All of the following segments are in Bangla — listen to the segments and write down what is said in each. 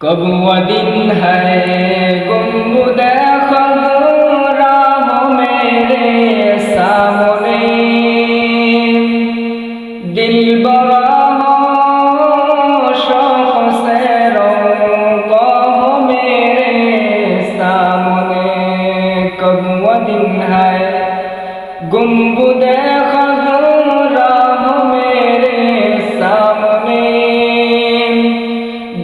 কব দিন হে গম্বুদ রাম মেরে সামনে। দিল বড় কব দিন হে গম্বুদ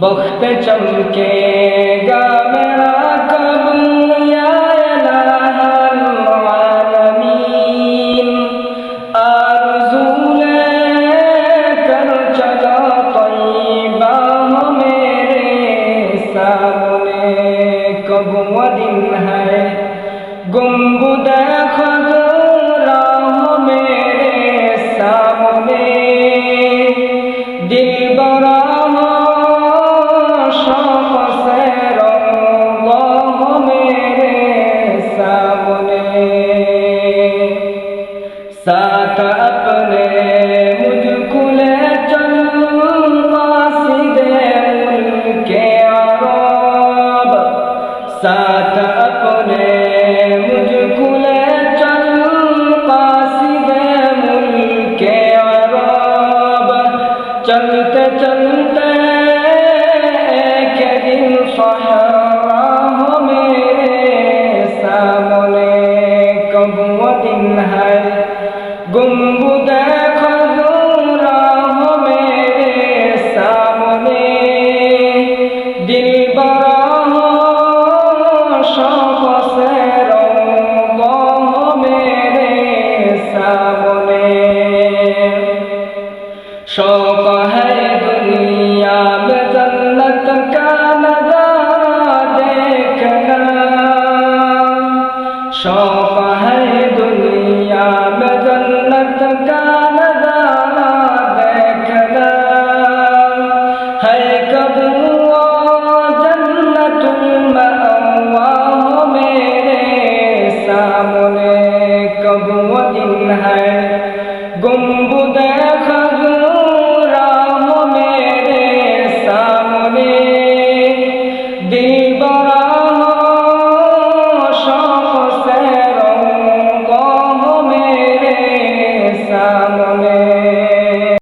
बख्त चमके गा मेरा सामने कब दिन है गुम्बुद खा چلتے ایک دن سہارا ہو میرے سامنے বনে শোক হে দুনিয়া মে জন্নত কা नजारा देखना शौक है है गुम्बुदा